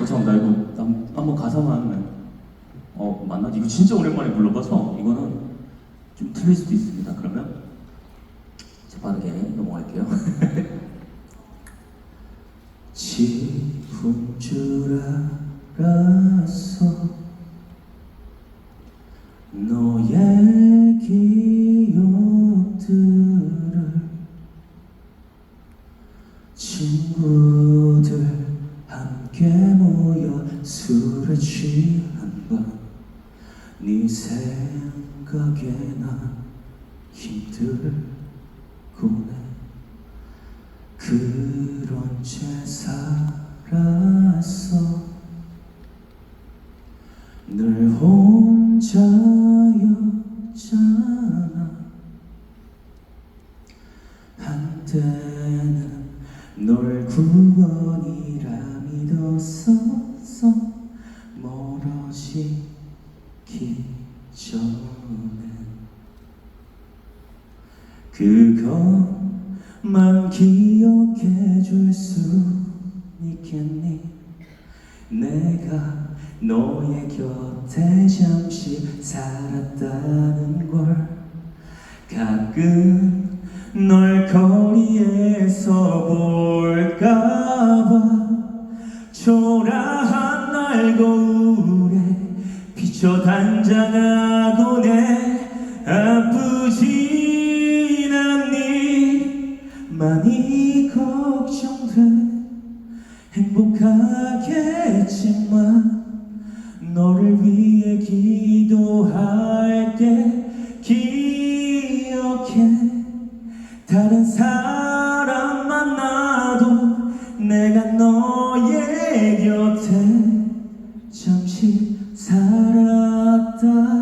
어, 잠깐만, 나 이거 한- 한번 가사만. 어, 맞나? 이거 진짜 오랜만에 불러봐서 이거는 좀 틀릴 수도 있습니다. 그러면 자, 빠르게 넘어갈게요. 지분 줄 알았어 너의 기억들을 친구들 함께 모여 술에 취한 밤네 생각에 난 힘들구네 그런 채 살았어. 늘 혼자였잖아. 한때는 널 구원이라 믿었었어. 멀어지기 전에 그것만 기억해 줄 수 있겠니? 내가 너의 곁에 잠시 살았다는 걸 가끔 널 거리에서 볼까봐 초라한 날 거울에 비춰 단장하고 내 아프진 않니? 많이 걱정돼. 행복하겠지만 너를 위해 기도할 때 기억해. 다른 사람 만나도 내가 너의 없이 살았다.